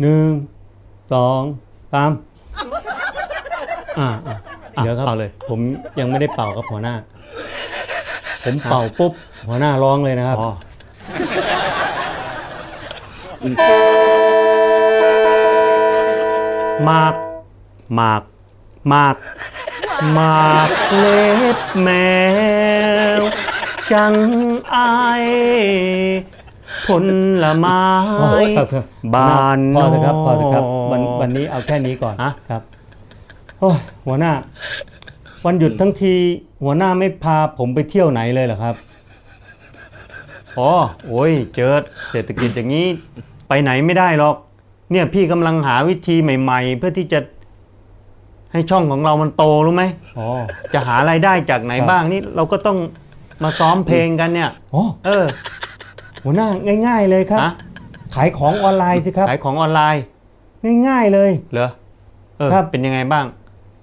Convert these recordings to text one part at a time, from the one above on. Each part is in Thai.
หนึ่งสองสามอ่าอ่าเดี๋ยวครับเป่าเลย ผมยังไม่ได้เป่าครับหัวหน้า ผมเป่าปุ๊บหัวหน้าร้องเลยนะครับอ๋อมากมากมากมากเล็บแมว จังไอาย ผลไม้โอ้ยครับครับบานพอเถอะครับพอเถอะครับนวันวันนี้เอาแค่นี้ก่อนฮะครับโอ้ยหัวหน้า วันหยุดทั้งที หัวหน้าไม่พาผมไปเที่ยวไหนเลยเหรอครับอ๋อโอ้ยเจอเศรษฐกิจอย่างนี้ ไปไหนไม่ได้หรอก เนี่ยพี่กำลังหาวิธีใหม่ ๆ เพื่อที่จะให้ช่องของเรามันโตรู้ไหมอ๋อจะหารายได้จากไหนครับบ้างนี่เราก็ต้องมาซ้อมเพลงกันเนี่ยอ๋อเออ หัวหน้าง่าย ๆ เลยครับ ฮะ ขายของออนไลน์สิครับ ขายของออนไลน์ง่ายๆเลย เหรอเออครับ เป็นยังไงบ้าง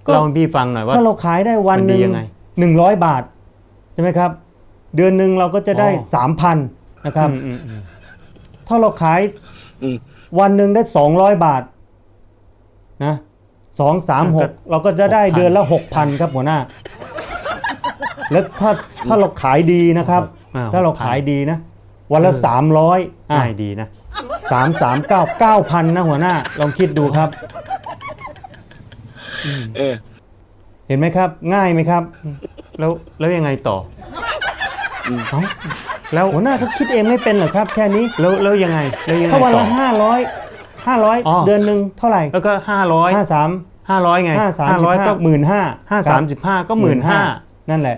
ก็เล่าให้พี่ฟังหน่อยว่า ถ้าเราขายได้วันมันหดีนึ่งยังไงหนึ่งร้อยบาทใช่ไหมครับ เดือนหนึ่งเราก็จะได้อ๋อ สามพันนะครับ อืมอืมอืมถ้าเราขายอืม วันหนึ่งได้สองร้อยบาทนะสองสามหกเราก็จะได้เดือนละหกพันครับหัวหน้า แล้วถ้าถ้าเราขายดีนะครับอ่ถ้าเราขายดีนะ วันละสามร้อยง่ายดีนะสามสามเก้าเก้าพันนะหัวหน้า ลองคิดดูครับเออเห็นไหมครับ ง่ายไหมครับ แล้วแล้วยังไงต่อเอ้าแล้วหัวหน้าเขาคิดเองไม่เป็นเหรอครับ แค่นี้แล้วแล้วยังไงแล้วยังไงถ้าวันต่ละอห้าร้อยห้าร้อยอ๋อเดือนหนึ่งเท่าไหร่แล้วก็ห้าร้อยห้าสามห้าร้อยไงห้าสามห้าร้อยก็หมื่นห้าห้าสามสิบห้าก็หมื่นห้านั่นแหละ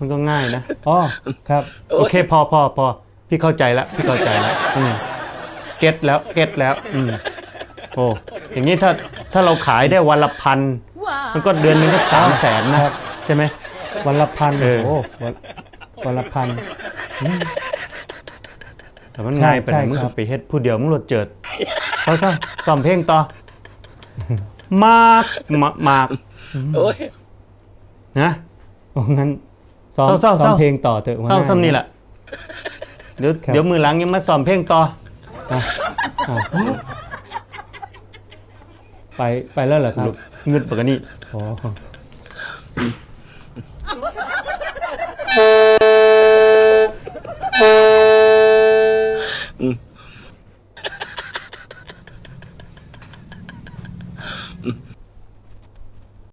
มันก็ง่ายนะอ๋อครับ โอเค พอพอพอพี่เข้าใจแล้วพี่เข้าใจแล้วอืมเก็ตแล้วเก็ตแล้วอืมโอ้อย่างนี้ถ้าถ้าเราขายได้วันละพันมันก็เดือนหนึงก็สามแสนนะครับใช่ไหมวันละพันเอโอ้อโหวันวันละพันแต่มันใช่ง่ายไปหน่อยใช่มึงครัก็บไปเฮ็ดผู้เดียวมึงรถเจิดเขาถ้าซ้อมเพลงต่อมากมากมากโอ้ยนะโอ้งั้น ซ้อมเซ้อมเพลงต่อเถอะหัวหเท่าน้ซ้ำนี่แหละเดี๋ยวเดี๋ยวมือหลังยังมาซ้อมเพลงต่อไปไปแล้วเหรอครับเงินปกนี่อ๋อ